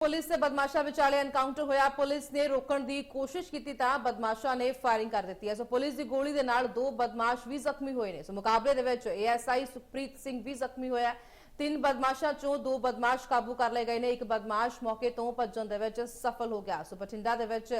Police ਤੇ ਬਦਮਾਸ਼ਾਂ ਵਿਚਾਲੇ encounter ਹੋਇਆ। ਪੁਲਿਸ ਨੇ ਰੋਕਣ ਦੀ ਕੋਸ਼ਿਸ਼ ਕੀਤੀ ਤਾਂ ਬਦਮਾਸ਼ਾਂ ਨੇ ਫਾਇਰਿੰਗ ਕਰ ਦਿੱਤੀ ਹੈ। ਸੋ ਪੁਲਿਸ ਦੀ ਗੋਲੀ ਦੇ ਨਾਲ ਦੋ ਬਦਮਾਸ਼ ਵੀ ਜ਼ਖਮੀ ਹੋਏ ਨੇ। ਸੋ ਮੁਕਾਬਲੇ ਦੇ ਵਿੱਚ ਏਐਸਆਈ ਸੁਖਪ੍ਰੀਤ ਸਿੰਘ ਵੀ ਜ਼ਖਮੀ ਹੋਇਆ ਤਿੰਨ ਬਦਮਾਸ਼ਾਂ ਚੋਂ ਦੋ ਬਦਮਾਸ਼ ਕਾਬੂ ਕਰ ਲਏ ਗਏ ਨੇ। ਇੱਕ ਬਦਮਾਸ਼ ਮੌਕੇ ਤੋਂ ਭੱਜਣ ਦੇ ਵਿੱਚ ਸਫਲ ਹੋ ਗਿਆ। ਸੋ ਬਠਿੰਡਾ ਦੇ ਵਿੱਚ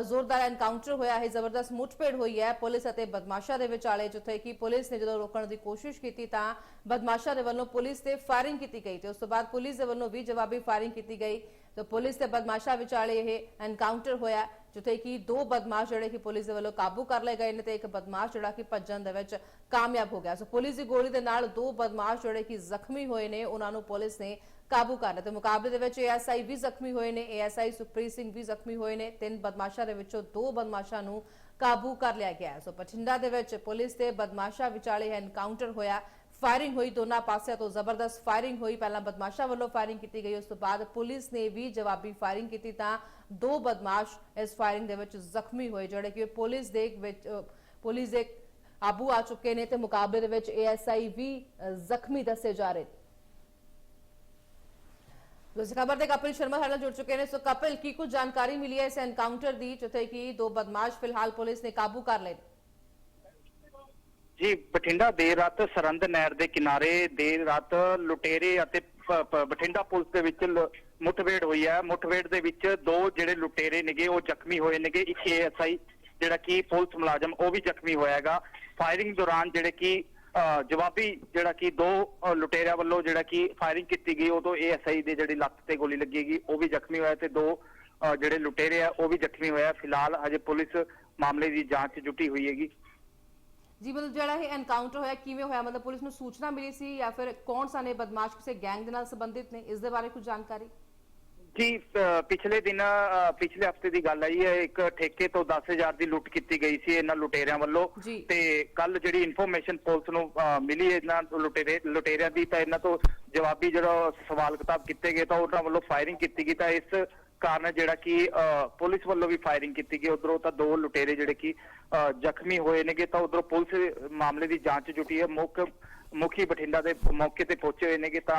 ਜ਼ੋਰਦਾਰ ਐਨਕਾਊਂਟਰ ਹੋਇਆ। ਹੈ ਜ਼ਬਰਦਸਤ ਮੁੱਠਭੇੜ ਹੋਈ ਹੈ। ਪੁਲਿਸ ਅਤੇ ਬਦਮਾਸ਼ਾਂ ਦੇ ਵਿਚਾਲੇ, ਜਿੱਥੇ ਕਿ ਪੁਲਿਸ ਨੇ ਜਦੋਂ ਰੋਕਣ ਦੀ ਕੋਸ਼ਿਸ਼ ਕੀਤੀ ਤਾਂ ਬਦਮਾਸ਼ਾਂ ਦੇ ਵੱਲੋਂ ਪੁਲਿਸ ਤੇ ਫਾਇਰਿੰਗ ਕੀਤੀ ਗਈ ਤੇ ਉਸ ਤੋਂ ਬਾਅਦ ਪੁਲਿਸ ਦੇ ਵੱਲੋਂ ਵੀ ਜਵਾਬੀ ਫਾਇਰਿੰਗ ਕੀਤੀ ਗਈ। ਤੇ ਪੁਲਿਸ ਤੇ ਬਦਮਾਸ਼ਾਂ ਵਿਚਾਲੇ ਇਹ ਐਨਕਾਊਂਟਰ ਹੋਇਆ, ਜਿੱਥੇ ਕਿ ਦੋ ਬਦਮਾਸ਼ ਜਿਹੜੇ ਕਿ ਪੁਲਿਸ ਦੇ ਵੱਲੋਂ ਕਾਬੂ ਕਰ ਲਏ ਗਏ ਨੇ ਤੇ ਇੱਕ ਬਦਮਾਸ਼ ਜਿਹੜਾ ਕਿ ਭੱਜਣ ਦੇ ਵਿੱਚ ਕਾਮਯਾਬ ਹੋ ਗਿਆ। ਸੋ ਪੁਲਿਸ ਦੀ ਗੋਲੀ ਦੇ ਨਾਲ ਦੋ ਬਦਮਾਸ਼ ਜਿਹੜੇ ਕਿ ਜ਼ਖਮੀ ਹੋਏ ਨੇ, ਉਹਨਾਂ ਨੂੰ ਪੁਲਿਸ ਨੇ ਕਾਬੂ ਕਰ ਲਿਆ। ਤੇ ਮੁਕਾਬਲੇ ਦੇ ਵਿੱਚ ਏਐਸਆਈ ਵੀ ਜ਼ਖਮੀ ਹੋਏ ਨੇ ਏਐਸਆਈ ਸੁਖਪ੍ਰੀਤ ਸਿੰਘ ਵੀ ਜ਼ਖਮੀ ਹੋਏ ਨੇ। ਤਿੰਨ ਬਦਮਾਸ਼ਾਂ ਦੇ ਵਿੱਚੋਂ ਦੋ ਬਦਮਾਸ਼ਾਂ ਨੂੰ ਕਾਬੂ ਕਰ ਲਿਆ ਗਿਆ ਸੋ ਪਠਿੰਡਾ ਦੇ ਵਿੱਚ ਪੁਲਿਸ ਤੇ ਬਦਮਾਸ਼ਾਂ ਵਿਚਾਲੇ ਐਨਕਾਊਂਟਰ ਹੋਇਆ। ਫਾਇਰਿੰਗ ਹੋਈ ਦੋਨਾਂ ਪਾਸਿਆਂ ਤੋਂ ਜ਼ਬਰਦਸਤ ਫਾਇਰਿੰਗ ਹੋਈ। ਪਹਿਲਾਂ ਬਦਮਾਸ਼ਾਂ ਵੱਲੋਂ ਫਾਇਰਿੰਗ ਕੀਤੀ ਗਈ। ਉਸ ਤੋਂ ਬਾਅਦ ਪੁਲਿਸ ਨੇ ਵੀ ਜਵਾਬੀ ਫਾਇਰਿੰਗ ਕੀਤੀ ਤਾਂ ਦੋ ਬਦਮਾਸ਼ ਇਸ ਫਾਇਰਿੰਗ ਦੇ ਵਿੱਚ ਜ਼ਖਮੀ ਹੋਏ, ਜਿਹੜੇ ਕਿ ਪੁਲਿਸ ਦੇ ਵਿੱਚ, ਪੁਲਿਸ ਦੇ ਆਬੂ ਆ ਚੁੱਕੇ ਨੇ ਤੇ ਮੁਕਾਬਲੇ ਦੇ ਵਿੱਚ ਏਐਸਆਈ ਵੀ ਜ਼ਖਮੀ ਦੱਸੇ ਜਾ ਰਹੇ ਦੂਸਰੀ ਖਬਰ ਤੇ ਕਪਿਲ ਸ਼ਰਮਾ ਸਾਡੇ ਨਾਲ ਜੁੜ ਚੁੱਕੇ ਨੇ। ਸੋ ਕਪਿਲ, ਕੀ ਕੁਝ ਜਾਣਕਾਰੀ ਮਿਲੀ ਹੈ ਇਸ ਐਨਕਾਊਂਟਰ ਦੀ, ਜਿੱਥੇ ਕਿ ਦੋ ਬਦਮਾਸ਼ ਫਿਲਹਾਲ ਪੁਲਿਸ ਨੇ ਕਾਬੂ ਕਰ ਲਏ ਜੀ ਬਠਿੰਡਾ ਦੇਰ ਰਾਤ ਸਰੰਦ ਨਹਿਰ ਦੇ ਕਿਨਾਰੇ ਦੇਰ ਰਾਤ ਲੁਟੇਰੇ ਅਤੇ ਬਠਿੰਡਾ ਪੁਲਿਸ ਦੇ ਵਿੱਚ ਮੁੱਠਭੇੜ ਹੋਈ ਹੈ। ਮੁੱਠਭੇੜ ਦੇ ਵਿੱਚ ਦੋ ਜਿਹੜੇ ਲੁਟੇਰੇ ਨੇਗੇ ਉਹ ਜ਼ਖਮੀ ਹੋਏ ਨੇਗੇ। ਇੱਕ ਏਐਸਆਈ ਜਿਹੜਾ ਕਿ ਪੁਲਿਸ ਮੁਲਾਜ਼ਮ ਉਹ ਵੀ ਜ਼ਖਮੀ ਹੋਇਆ ਹੈਗਾ। ਫਾਇਰਿੰਗ ਦੌਰਾਨ ਜਿਹੜੇ ਕਿ ਅ, ਜਵਾਬੀ ਜਿਹੜਾ ਕਿ ਦੋ ਲੁਟੇਰਿਆਂ ਵੱਲੋਂ ਜਿਹੜਾ ਕਿ ਫਾਇਰਿੰਗ ਕੀਤੀ ਗਈ ਉਦੋਂ ਏਐਸਆਈ ਦੇ ਜਿਹੜੀ ਲੱਤ ਤੇ ਗੋਲੀ ਲੱਗੇਗੀ ਉਹ ਵੀ ਜ਼ਖਮੀ ਹੋਇਆ ਤੇ ਦੋ ਜਿਹੜੇ ਲੁਟੇਰੇ ਆ ਉਹ ਵੀ ਜ਼ਖਮੀ ਹੋਇਆ। ਫਿਲਹਾਲ ਹਜੇ ਪੁਲਿਸ ਮਾਮਲੇ ਦੀ ਜਾਂਚ ਜੁਟੀ ਹੋਈ ਹੈਗੀ। ਜੀ ਮਤਲਬ ਜਿਹੜਾ ਇਹ ਐਨਕਾਊਂਟਰ ਹੋਇਆ ਕਿਵੇਂ ਹੋਇਆ? ਮਤਲਬ ਪੁਲਿਸ ਨੂੰ ਸੂਚਨਾ ਮਿਲੀ ਸੀ ਜਾਂ ਫਿਰ ਕੌਣ ਸਨ ਬਦਮਾਸ਼ ਕਿਸੇ ਗੈਂਗ ਦੇ ਨਾਲ ਸੰਬੰਧਿਤ ਨੇ? ਇਸ ਦੇ ਬਾਰੇ ਕੁਝ ਜਾਣਕਾਰੀ? ਜੀ ਪਿਛਲੇ ਦਿਨ ਪਿਛਲੇ ਹਫ਼ਤੇ ਦੀ ਗੱਲ ਆਈ ਹੈ ਇੱਕ ਠੇਕੇ ਤੋਂ 10000 ਦੀ ਲੁੱਟ ਕੀਤੀ ਗਈ ਸੀ ਇਹਨਾਂ ਲੁਟੇਰਿਆਂ ਵੱਲੋਂ। ਤੇ ਕੱਲ ਜਿਹੜੀ ਇਨਫੋਰਮੇਸ਼ਨ ਪੁਲਿਸ ਨੂੰ ਮਿਲੀ ਇਹਨਾਂ ਲੁਟੇਰੇ ਲੁਟੇਰਿਆਂ ਦੀ ਤਾਂ ਇਹਨਾਂ ਤੋਂ ਜਵਾਬੀ ਜਿਹੜਾ ਸਵਾਲ ਕਿਤਾਬ ਕੀਤੇ ਗਏ ਤਾਂ ਉਹਨਾਂ ਵੱਲੋਂ ਫਾਇਰਿੰਗ ਕੀਤੀ ਗਈ ਤਾਂ ਇਸ ਕਾਰਨ ਜਿਹੜਾ ਕਿ ਅ, ਪੁਲਿਸ ਵੱਲੋਂ ਵੀ ਫਾਇਰਿੰਗ ਕੀਤੀ ਗਈ। ਉਧਰੋਂ ਤਾਂ ਦੋ ਲੁਟੇਰੇ ਜਿਹੜੇ ਕਿ ਅ, ਜ਼ਖਮੀ ਹੋਏ ਨੇਗੇ। ਤਾਂ ਉਧਰੋਂ ਪੁਲਿਸ ਮਾਮਲੇ ਦੀ ਜਾਂਚ ਜੁਟੀ ਹੈ। ਮੁੱਖ ਮੁਖੀ ਬਠਿੰਡਾ ਦੇ ਮੌਕੇ ਤੇ ਪਹੁੰਚੇ ਹੋਏ ਨੇਗੇ। ਤਾਂ